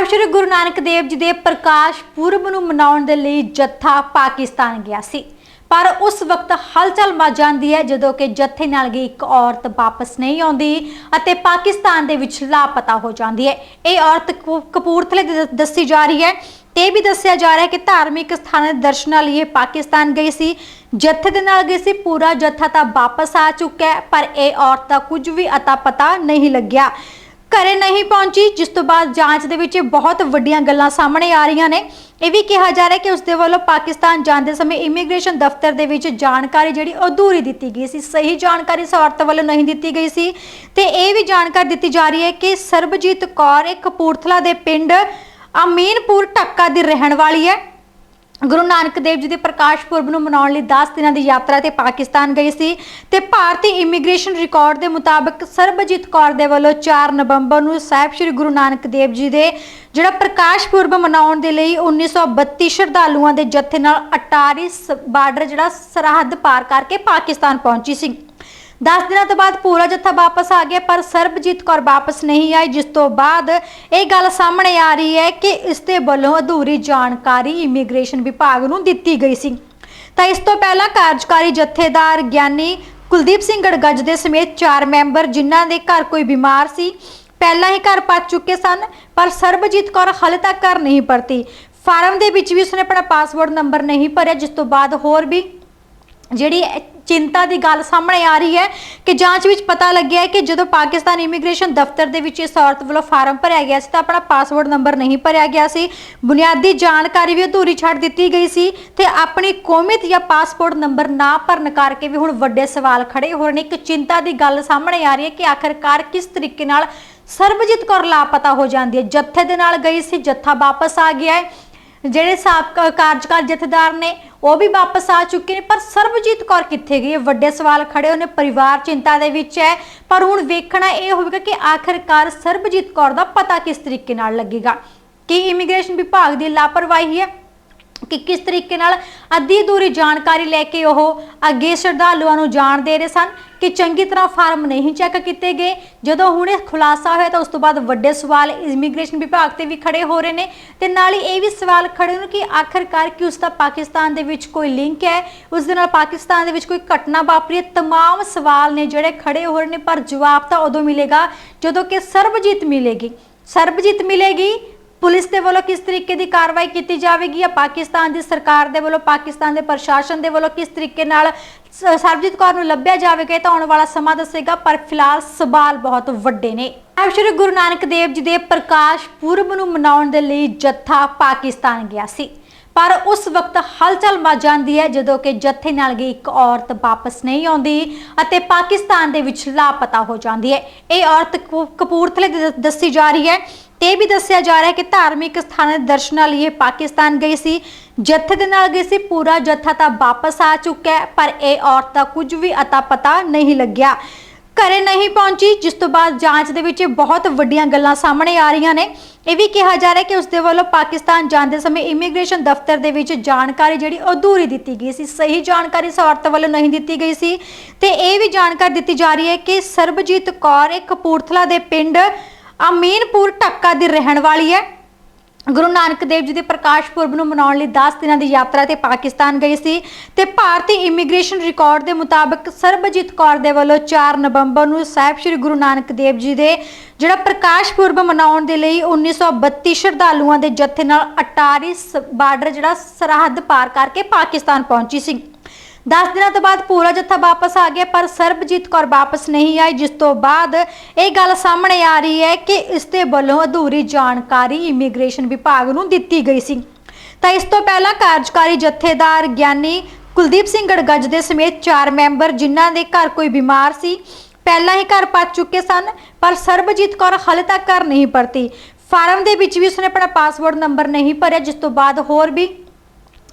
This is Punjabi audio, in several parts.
ਸਾਹਿਬ, ਸ੍ਰੀ ਗੁਰੂ ਨਾਨਕ ਦੇਵ ਜੀ ਦੇ ਪ੍ਰਕਾਸ਼ ਪੁਰਬ ਨੂੰ ਮਨਾਉਣ ਦੇ ਲਈ ਜੱਥਾ ਪਾਕਿਸਤਾਨ ਗਿਆ ਸੀ। ਪਰ ਉਸ ਵਕਤ ਹਲਚਲ ਮਚ ਜਾਂਦੀ ਹੈ, ਜਦੋਂ ਕਿ ਜੱਥੇ ਨਾਲ ਗਈ ਇੱਕ ਔਰਤ ਵਾਪਸ ਨਹੀਂ ਆਉਂਦੀ ਅਤੇ ਪਾਕਿਸਤਾਨ ਦੇ ਵਿੱਚ ਲਾਪਤਾ ਹੋ ਜਾਂਦੀ ਹੈ। ਇਹ ਔਰਤ ਕਪੂਰਥਲੇ ਦੀ ਦੱਸੀ ਜਾ ਰਹੀ ਹੈ। ਤੇ ਇਹ ਵੀ ਦੱਸਿਆ ਜਾ ਰਿਹਾ ਹੈ ਕਿ ਧਾਰਮਿਕ ਸਥਾਨਾਂ ਦੇ ਦਰਸ਼ਨਾਂ ਲਈ ਇਹ ਪਾਕਿਸਤਾਨ ਗਈ ਸੀ। ਜੱਥੇ ਦੇ ਨਾਲ ਗਈ ਸੀ, ਪੂਰਾ ਜੱਥਾ ਤਾਂ ਵਾਪਸ ਆ ਚੁੱਕਾ ਹੈ, ਪਰ ਇਹ ਔਰਤ ਦਾ ਕੁਝ ਵੀ ਅਤਾ ਪਤਾ ਨਹੀਂ ਲੱਗਿਆ। ਘਰੇ ਨਹੀਂ ਪਹੁੰਚੀ, ਜਿਸ ਤੋਂ ਬਾਅਦ ਜਾਂਚ ਦੇ ਵਿੱਚ ਬਹੁਤ ਵੱਡੀਆਂ ਗੱਲਾਂ ਸਾਹਮਣੇ ਆ ਰਹੀਆਂ ਨੇ। ਇਹ ਵੀ ਕਿਹਾ ਜਾ ਰਿਹਾ ਕਿ ਉਸ ਦੇ ਵੱਲੋਂ ਪਾਕਿਸਤਾਨ ਜਾਂਦੇ ਸਮੇਂ ਇਮੀਗ੍ਰੇਸ਼ਨ ਦਫ਼ਤਰ ਦੇ ਵਿੱਚ ਜਾਣਕਾਰੀ ਜਿਹੜੀ ਅਧੂਰੀ ਦਿੱਤੀ ਗਈ ਸੀ। ਸਹੀ ਜਾਣਕਾਰੀ ਇਸ ਔਰਤ ਵੱਲੋਂ ਨਹੀਂ ਦਿੱਤੀ ਗਈ ਸੀ। ਤੇ ਇਹ ਵੀ ਜਾਣਕਾਰੀ ਦਿੱਤੀ ਜਾ ਰਹੀ ਹੈ ਕਿ ਸਰਬਜੀਤ ਕੌਰ ਇੱਕ ਕਪੂਰਥਲਾ ਦੇ ਪਿੰਡ ਅਮੀਨਪੁਰ ਟੱਕਾ ਦੀ ਰਹਿਣ ਵਾਲੀ ਹੈ। ਗੁਰੂ ਨਾਨਕ ਦੇਵ ਜੀ ਦੇ ਪ੍ਰਕਾਸ਼ ਪੁਰਬ ਨੂੰ ਮਨਾਉਣ ਲਈ 10 ਦਿਨਾਂ ਦੀ ਯਾਤਰਾ ਤੇ ਪਾਕਿਸਤਾਨ ਗਈ ਸੀ ਤੇ ਭਾਰਤੀ ਇਮੀਗ੍ਰੇਸ਼ਨ ਰਿਕਾਰਡ ਦੇ ਮੁਤਾਬਕ ਸਰਬਜੀਤ ਕੌਰ ਦੇ ਵੱਲੋਂ 4 ਨਵੰਬਰ ਨੂੰ ਸਾਹਿਬ ਸ੍ਰੀ ਗੁਰੂ ਨਾਨਕ ਦੇਵ ਜੀ ਦੇ ਜਿਹੜਾ ਪ੍ਰਕਾਸ਼ ਪੁਰਬ ਮਨਾਉਣ ਦੇ ਲਈ 1932 ਸ਼ਰਧਾਲੂਆਂ ਦੇ ਜਥੇ ਨਾਲ ਅਟਾਰੀ ਸ- ਬਾਰਡਰ ਜਿਹੜਾ ਸਰਹੱਦ ਪਾਰ ਕਰਕੇ ਪਾਕਿਸਤਾਨ ਪਹੁੰਚੀ ਸੀ। 10 ਦਿਨਾਂ ਤੋਂ ਬਾਅਦ ਪੂਰਾ ਜੱਥਾ ਵਾਪਸ ਆ ਗਿਆ, ਪਰ ਸਰਬਜੀਤ ਕੌਰ ਵਾਪਸ ਨਹੀਂ ਆਈ ਜਿਸ ਤੋਂ ਬਾਅਦ ਇਹ ਗੱਲ ਸਾਹਮਣੇ ਆ ਰਹੀ ਹੈ ਕਿ ਇਸ ਦੇ ਵੱਲੋਂ ਅਧੂਰੀ ਜਾਣਕਾਰੀ ਇਮੀਗ੍ਰੇਸ਼ਨ ਵਿਭਾਗ ਨੂੰ ਦਿੱਤੀ ਗਈ ਸੀ। ਤਾਂ ਇਸ ਤੋਂ ਪਹਿਲਾਂ ਕਾਰਜਕਾਰੀ ਜਥੇਦਾਰ ਗਿਆਨੀ ਕੁਲਦੀਪ ਸਿੰਘ ਗੜਗੱਜ ਦੇ ਸਮੇਤ ਚਾਰ ਮੈਂਬਰ, ਜਿਨ੍ਹਾਂ ਦੇ ਘਰ ਕੋਈ ਬਿਮਾਰ ਸੀ, ਪਹਿਲਾਂ ਹੀ ਘਰ ਪਹੁੰਚ ਚੁੱਕੇ ਸਨ, ਪਰ ਸਰਬਜੀਤ ਕੌਰ ਹਾਲੇ ਤੱਕ ਘਰ ਨਹੀਂ ਪਰਤੀ। ਫਾਰਮ ਦੇ ਵਿੱਚ ਵੀ ਉਸਨੇ ਆਪਣਾ ਪਾਸਵਰਡ ਨੰਬਰ ਨਹੀਂ ਭਰਿਆ, ਜਿਸ ਤੋਂ ਬਾਅਦ ਹੋਰ ਵੀ ਜਿਹੜੀ ਚਿੰਤਾ ਦੀ ਗੱਲ ਸਾਹਮਣੇ ਆ ਰਹੀ ਹੈ ਕਿ ਜਾਂਚ ਵਿੱਚ ਪਤਾ ਲੱਗਿਆ ਹੈ ਕਿ ਜਦੋਂ ਪਾਕਿਸਤਾਨ ਇਮੀਗ੍ਰੇਸ਼ਨ ਦਫ਼ਤਰ ਦੇ ਵਿੱਚ ਇਸ ਔਰਤ ਵੱਲੋਂ ਫਾਰਮ ਭਰਿਆ ਗਿਆ ਸੀ ਤਾਂ ਆਪਣਾ ਪਾਸਵਰਡ ਨੰਬਰ ਨਹੀਂ ਭਰਿਆ ਗਿਆ ਸੀ, ਬੁਨਿਆਦੀ ਜਾਣਕਾਰੀ ਵੀ ਅਧੂਰੀ ਛੱਡ ਦਿੱਤੀ ਗਈ ਸੀ ਤੇ ਆਪਣੀ ਕੌਮੀਅਤ ਜਾਂ ਪਾਸਪੋਰਟ ਨੰਬਰ ਨਾ ਭਰਨ ਕਰਕੇ ਵੀ ਹੁਣ ਵੱਡੇ ਸਵਾਲ ਖੜੇ ਹੋ ਰਹੇ ਨੇ। ਇੱਕ ਚਿੰਤਾ ਦੀ ਗੱਲ ਸਾਹਮਣੇ ਆ ਰਹੀ ਹੈ ਕਿ ਆਖਰਕਾਰ ਕਿਸ ਤਰੀਕੇ ਨਾਲ ਸਰਬਜੀਤ ਕੌਰ ਲਾਪਤਾ ਹੋ ਜਾਂਦੀ ਹੈ। ਜੱਥੇ ਦੇ ਨਾਲ ਗਈ ਸੀ, ਜੱਥਾ ਵਾਪਸ ਆ ਗਿਆ ਹੈ। ਜਿਹੜੇ ਸਾਬਕਾ ਕਾਰਜਕਾਰੀ ਜਥੇਦਾਰ ਨੇ ਉਹ ਵੀ ਵਾਪਸ ਆ ਚੁੱਕੇ ਨੇ। ਪਰ ਸਰਬਜੀਤ ਕੌਰ ਕਿੱਥੇ ਗਈ? ਹੈ ਵੱਡੇ ਸਵਾਲ ਖੜੇ ਹੋਏ ਪਰਿਵਾਰ ਚਿੰਤਾ ਦੇ ਵਿੱਚ ਹੈ। ਪਰ ਹੁਣ ਵੇਖਣਾ ਇਹ ਹੋਵੇਗਾ ਕਿ ਆਖਰਕਾਰ ਸਰਬਜੀਤ ਕੌਰ ਦਾ ਪਤਾ ਕਿਸ ਤਰੀਕੇ ਨਾਲ ਲੱਗੇਗਾ। ਕੀ ਇਮੀਗ੍ਰੇਸ਼ਨ ਵਿਭਾਗ ਦੀ ਲਾਪਰਵਾਹੀ ਹੈ? ਕਿ ਕਿਸ ਤਰੀਕੇ ਨਾਲ ਅੱਧੀ ਅਧੂਰੀ ਜਾਣਕਾਰੀ ਲੈ ਕੇ ਉਹ ਅੱਗੇ ਸ਼ਰਧਾਲੂਆਂ ਨੂੰ ਜਾਣ ਦੇ ਰਹੇ ਸਨ ਕਿ ਚੰਗੀ ਤਰ੍ਹਾਂ ਫਾਰਮ ਨਹੀਂ ਚੈੱਕ ਕੀਤੇ ਗਏ। ਜਦੋਂ ਹੁਣ ਇਹ ਖੁਲਾਸਾ ਹੋਇਆ ਤਾਂ ਉਸ ਤੋਂ ਬਾਅਦ ਵੱਡੇ ਸਵਾਲ ਇਮੀਗ੍ਰੇਸ਼ਨ ਵਿਭਾਗ ਤੇ ਵੀ ਖੜੇ ਹੋ ਰਹੇ ਨੇ ਤੇ ਨਾਲ ਹੀ ਇਹ ਵੀ ਸਵਾਲ ਖੜੇ ਨੇ ਕਿ ਆਖਰਕਾਰ ਕਿ ਉਸ ਦਾ ਪਾਕਿਸਤਾਨ ਦੇ ਵਿੱਚ ਕੋਈ ਲਿੰਕ ਹੈ? ਉਸ ਦੇ ਨਾਲ ਪਾਕਿਸਤਾਨ ਦੇ ਵਿੱਚ ਕੋਈ ਘਟਨਾ ਵਾਪਰੀ ਹੈ? ਤਮਾਮ ਸਵਾਲ ਨੇ ਜਿਹੜੇ ਖੜੇ ਹੋ ਰਹੇ ਨੇ ਪਰ ਜਵਾਬ ਤਾਂ ਉਦੋਂ ਮਿਲੇਗਾ ਜਦੋਂ ਕਿ ਸਰਬਜੀਤ ਮਿਲੇਗੀ। ਸਰਬਜੀਤ ਮਿਲੇਗੀ ਪੁਲਿਸ ਦੇ ਵੱਲੋਂ ਕਿਸ ਤਰੀਕੇ ਦੀ ਕਾਰਵਾਈ ਕੀਤੀ ਜਾਵੇਗੀ? ਜਾਂ ਪਾਕਿਸਤਾਨ ਦੀ ਸਰਕਾਰ ਦੇ ਵੱਲੋਂ, ਪਾਕਿਸਤਾਨ ਦੇ ਪ੍ਰਸ਼ਾਸਨ ਦੇ ਵੱਲੋਂ ਕਿਸ ਤਰੀਕੇ ਨਾਲ ਸਰਬਜੀਤ ਕੌਰ ਨੂੰ ਲੱਭਿਆ ਜਾਵੇਗਾ? ਤਾਂ ਆਉਣ ਵਾਲਾ ਸਮਾਂ ਦੱਸੇਗਾ, ਪਰ ਫਿਲਹਾਲ ਸਵਾਲ ਬਹੁਤ ਵੱਡੇ ਨੇ। ਸਾਹਿਬ ਸ੍ਰੀ ਗੁਰੂ ਨਾਨਕ ਦੇਵ ਜੀ ਦੇ ਪ੍ਰਕਾਸ਼ ਪੁਰਬ ਨੂੰ ਮਨਾਉਣ ਦੇ ਲਈ ਜੱਥਾ ਪਾਕਿਸਤਾਨ ਗਿਆ ਸੀ। ਪਰ ਉਸ ਵਕਤ ਹਲਚਲ ਮਚ ਜਾਂਦੀ ਹੈ, ਜਦੋਂ ਕਿ ਜੱਥੇ ਨਾਲ ਗਈ ਇੱਕ ਔਰਤ ਵਾਪਸ ਨਹੀਂ ਆਉਂਦੀ ਅਤੇ ਪਾਕਿਸਤਾਨ ਦੇ ਵਿੱਚ ਲਾਪਤਾ ਹੋ ਜਾਂਦੀ ਹੈ। ਇਹ ਔਰਤ ਕਪੂਰਥਲੇ ਦੀ, ਦੱਸੀ ਜਾ ਰਹੀ ਹੈ ਤੇ ਇਹ ਵੀ ਦੱਸਿਆ ਜਾ ਰਿਹਾ ਹੈ ਕਿ ਧਾਰਮਿਕ ਸਥਾਨਾਂ ਦੇ ਦਰਸ਼ਨਾਂ ਲਈ ਇਹ ਪਾਕਿਸਤਾਨ ਗਈ ਸੀ। ਜੱਥੇ ਦੇ ਨਾਲ ਗਈ ਸੀ, ਪੂਰਾ ਜੱਥਾ ਤਾਂ ਵਾਪਸ ਆ ਚੁੱਕਾ ਹੈ, ਪਰ ਇਹ ਔਰਤ ਦਾ ਕੁਝ ਵੀ ਅਤਾ ਪਤਾ ਨਹੀਂ ਲੱਗਿਆ। ਘਰੇ ਨਹੀਂ ਪਹੁੰਚੀ, ਜਿਸ ਤੋਂ ਬਾਅਦ ਜਾਂਚ ਦੇ ਵਿੱਚ ਬਹੁਤ ਵੱਡੀਆਂ ਗੱਲਾਂ ਸਾਹਮਣੇ ਆ ਰਹੀਆਂ ਨੇ। ਇਹ ਵੀ ਕਿਹਾ ਜਾ ਰਿਹਾ ਕਿ ਉਸ ਦੇ ਵੱਲੋਂ ਪਾਕਿਸਤਾਨ ਜਾਂਦੇ ਸਮੇਂ ਇਮੀਗ੍ਰੇਸ਼ਨ ਦਫ਼ਤਰ ਦੇ ਵਿੱਚ ਜਾਣਕਾਰੀ ਜਿਹੜੀ ਅਧੂਰੀ ਦਿੱਤੀ ਗਈ ਸੀ। ਸਹੀ ਜਾਣਕਾਰੀ ਇਸ ਔਰਤ ਵੱਲੋਂ ਨਹੀਂ ਦਿੱਤੀ ਗਈ ਸੀ। ਤੇ ਇਹ ਵੀ ਜਾਣਕਾਰੀ ਦਿੱਤੀ ਜਾ ਰਹੀ ਹੈ ਕਿ ਸਰਬਜੀਤ ਕੌਰ ਇੱਕ ਕਪੂਰਥਲਾ ਦੇ ਪਿੰਡ ਅਮੀਨਪੁਰ ਟੱਕਾ ਦੀ ਰਹਿਣ ਵਾਲੀ ਹੈ। ਗੁਰੂ ਨਾਨਕ ਦੇਵ ਜੀ ਦੇ ਪ੍ਰਕਾਸ਼ ਪੁਰਬ ਨੂੰ ਮਨਾਉਣ ਲਈ 10 ਦਿਨਾਂ ਦੀ ਯਾਤਰਾ ਤੇ ਪਾਕਿਸਤਾਨ ਗਈ ਸੀ ਤੇ ਭਾਰਤੀ ਇਮੀਗ੍ਰੇਸ਼ਨ ਰਿਕਾਰਡ ਦੇ ਮੁਤਾਬਕ ਸਰਬਜੀਤ ਕੌਰ ਦੇ ਵੱਲੋਂ 4 ਨਵੰਬਰ ਨੂੰ ਸਾਹਿਬ ਸ੍ਰੀ ਗੁਰੂ ਨਾਨਕ ਦੇਵ ਜੀ ਦੇ ਜਿਹੜਾ ਪ੍ਰਕਾਸ਼ ਪੁਰਬ ਮਨਾਉਣ ਦੇ ਲਈ 1932 ਸ਼ਰਧਾਲੂਆਂ ਦੇ ਜੱਥੇ ਨਾਲ ਅਟਾਰੀ ਸ- ਬਾਰਡਰ ਜਿਹੜਾ ਸਰਹੱਦ ਪਾਰ ਕਰਕੇ ਪਾਕਿਸਤਾਨ ਪਹੁੰਚੀ ਸੀ। 10 ਦਿਨਾਂ ਤੋਂ ਬਾਅਦ ਪੂਰਾ ਜੱਥਾ ਵਾਪਸ ਆ ਗਿਆ, ਪਰ ਸਰਬਜੀਤ ਕੌਰ ਵਾਪਸ ਨਹੀਂ ਆਈ, ਜਿਸ ਤੋਂ ਬਾਅਦ ਇਹ ਗੱਲ ਸਾਹਮਣੇ ਆ ਰਹੀ ਹੈ ਕਿ ਇਸ ਦੇ ਵੱਲੋਂ ਅਧੂਰੀ ਜਾਣਕਾਰੀ ਇਮੀਗ੍ਰੇਸ਼ਨ ਵਿਭਾਗ ਨੂੰ ਦਿੱਤੀ ਗਈ ਸੀ। ਤਾਂ ਇਸ ਤੋਂ ਪਹਿਲਾਂ ਕਾਰਜਕਾਰੀ ਜਥੇਦਾਰ ਗਿਆਨੀ ਕੁਲਦੀਪ ਸਿੰਘ ਗੜਗੱਜ ਦੇ ਸਮੇਤ ਚਾਰ ਮੈਂਬਰ, ਜਿਨ੍ਹਾਂ ਦੇ ਘਰ ਕੋਈ ਬਿਮਾਰ ਸੀ, ਪਹਿਲਾਂ ਹੀ ਘਰ ਪਹੁੰਚ ਚੁੱਕੇ ਸਨ, ਪਰ ਸਰਬਜੀਤ ਕੌਰ ਹਾਲੇ ਤੱਕ ਘਰ ਨਹੀਂ ਪਰਤੀ। ਫਾਰਮ ਦੇ ਵਿੱਚ ਵੀ ਉਸਨੇ ਆਪਣਾ ਪਾਸਵਰਡ ਨੰਬਰ ਨਹੀਂ ਭਰਿਆ, ਜਿਸ ਤੋਂ ਬਾਅਦ ਹੋਰ ਵੀ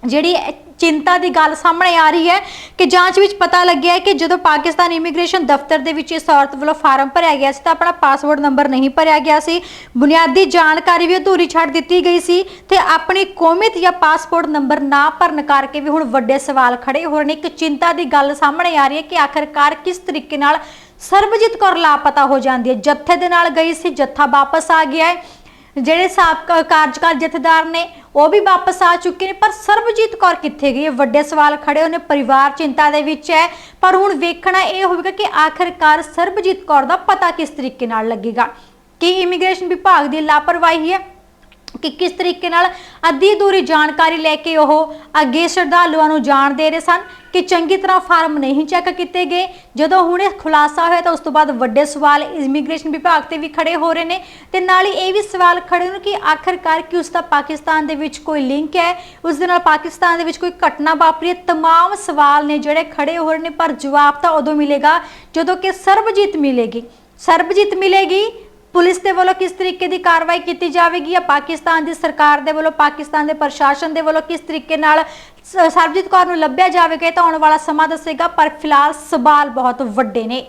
ਜਿਹੜੀ ਚਿੰਤਾ ਦੀ ਗੱਲ ਸਾਹਮਣੇ ਆ ਰਹੀ ਹੈ ਕਿ ਜਾਂਚ ਵਿੱਚ ਪਤਾ ਲੱਗਿਆ ਹੈ ਕਿ ਜਦੋਂ ਪਾਕਿਸਤਾਨ ਇਮੀਗ੍ਰੇਸ਼ਨ ਦਫ਼ਤਰ ਦੇ ਵਿੱਚ ਇਸ ਔਰਤ ਵੱਲੋਂ ਫਾਰਮ ਭਰਿਆ ਗਿਆ ਸੀ ਤਾਂ ਆਪਣਾ ਪਾਸਵਰਡ ਨੰਬਰ ਨਹੀਂ ਭਰਿਆ ਗਿਆ ਸੀ। ਬੁਨਿਆਦੀ ਜਾਣਕਾਰੀ ਵੀ ਅਧੂਰੀ ਛੱਡ ਦਿੱਤੀ ਗਈ ਸੀ ਤੇ ਆਪਣੀ ਕੌਮੀਅਤ ਜਾਂ ਪਾਸਪੋਰਟ ਨੰਬਰ ਨਾ ਭਰਨ ਕਰਕੇ ਵੀ ਹੁਣ ਵੱਡੇ ਸਵਾਲ ਖੜੇ ਹੋ ਰਹੇ ਨੇ। ਇੱਕ ਚਿੰਤਾ ਦੀ ਗੱਲ ਸਾਹਮਣੇ ਆ ਰਹੀ ਹੈ ਕਿ ਆਖਰਕਾਰ ਕਿਸ ਤਰੀਕੇ ਨਾਲ ਸਰਬਜੀਤ ਕੌਰ ਲਾਪਤਾ ਹੋ ਜਾਂਦੀ ਹੈ। ਜੱਥੇ ਦੇ ਨਾਲ ਗਈ ਸੀ, ਜੱਥਾ ਵਾਪਸ ਆ ਗਿਆ ਹੈ। ਜਿਹੜੇ ਸਾਬਕਾ ਕਾਰਜਕਾਰੀ ਜਥੇਦਾਰ ਨੇ ਉਹ ਵੀ ਵਾਪਸ ਆ ਚੁੱਕੇ ਨੇ, ਪਰ ਸਰਬਜੀਤ ਕੌਰ ਕਿੱਥੇ ਗਈ? ਇਹ ਵੱਡੇ ਸਵਾਲ ਖੜੇ ਹੋਏ ਨੇ ਪਰਿਵਾਰ ਚਿੰਤਾ ਦੇ ਵਿੱਚ ਹੈ। ਪਰ ਹੁਣ ਵੇਖਣਾ ਇਹ ਹੋਵੇਗਾ ਕਿ ਆਖਰਕਾਰ ਸਰਬਜੀਤ ਕੌਰ ਦਾ ਪਤਾ ਕਿਸ ਤਰੀਕੇ ਨਾਲ ਲੱਗੇਗਾ। ਕੀ ਇਮੀਗ੍ਰੇਸ਼ਨ ਵਿਭਾਗ ਦੀ ਲਾਪਰਵਾਹੀ ਹੈ? ਕਿ ਕਿਸ ਤਰੀਕੇ ਨਾਲ ਅੱਧੀ ਦੂਰੀ ਜਾਣਕਾਰੀ ਲੈ ਕੇ ਉਹ ਅੱਗੇ ਸ਼ਰਧਾਲੂਆਂ ਨੂੰ ਜਾਣ ਦੇ ਰਹੇ ਸਨ ਕਿ ਚੰਗੀ ਤਰ੍ਹਾਂ ਫਾਰਮ ਨਹੀਂ ਚੈੱਕ ਕੀਤੇ ਗਏ। ਜਦੋਂ ਹੁਣ ਇਹ ਖੁਲਾਸਾ ਹੋਇਆ ਤਾਂ ਉਸ ਤੋਂ ਬਾਅਦ ਵੱਡੇ ਸਵਾਲ ਇਮੀਗ੍ਰੇਸ਼ਨ ਵਿਭਾਗ ਤੇ ਵੀ ਖੜੇ ਹੋ ਰਹੇ ਨੇ ਤੇ ਨਾਲ ਹੀ ਇਹ ਵੀ ਸਵਾਲ ਖੜੇ ਨੇ ਕਿ ਆਖਰਕਾਰ ਕਿ ਉਸ ਦਾ ਪਾਕਿਸਤਾਨ ਦੇ ਵਿੱਚ ਕੋਈ ਲਿੰਕ ਹੈ? ਉਸ ਦੇ ਨਾਲ ਪਾਕਿਸਤਾਨ ਦੇ ਵਿੱਚ ਕੋਈ ਘਟਨਾ ਵਾਪਰੀ ਹੈ? ਤਮਾਮ ਸਵਾਲ ਨੇ ਜਿਹੜੇ ਖੜੇ ਹੋ ਰਹੇ ਨੇ, ਪਰ ਜਵਾਬ ਤਾਂ ਉਦੋਂ ਮਿਲੇਗਾ ਜਦੋਂ ਕਿ ਸਰਬਜੀਤ ਮਿਲੇਗੀ। ਸਰਬਜੀਤ ਮਿਲੇਗੀ ਪੁਲਿਸ ਦੇ ਵੱਲੋਂ ਕਿਸ ਤਰੀਕੇ ਦੀ ਕਾਰਵਾਈ ਕੀਤੀ ਜਾਵੇਗੀ ਜਾਂ ਪਾਕਿਸਤਾਨ ਦੀ ਸਰਕਾਰ ਦੇ ਵੱਲੋਂ, ਪਾਕਿਸਤਾਨ ਦੇ ਪ੍ਰਸ਼ਾਸਨ ਦੇ ਵੱਲੋਂ ਕਿਸ ਤਰੀਕੇ ਨਾਲ ਸਰਬਜੀਤ ਕੌਰ ਨੂੰ ਲੱਭਿਆ ਜਾਵੇਗਾ, ਇਹ ਤਾਂ ਆਉਣ ਵਾਲਾ ਸਮਾਂ ਦੱਸੇਗਾ, ਪਰ ਫਿਲਹਾਲ ਸਵਾਲ ਬਹੁਤ ਵੱਡੇ ਨੇ।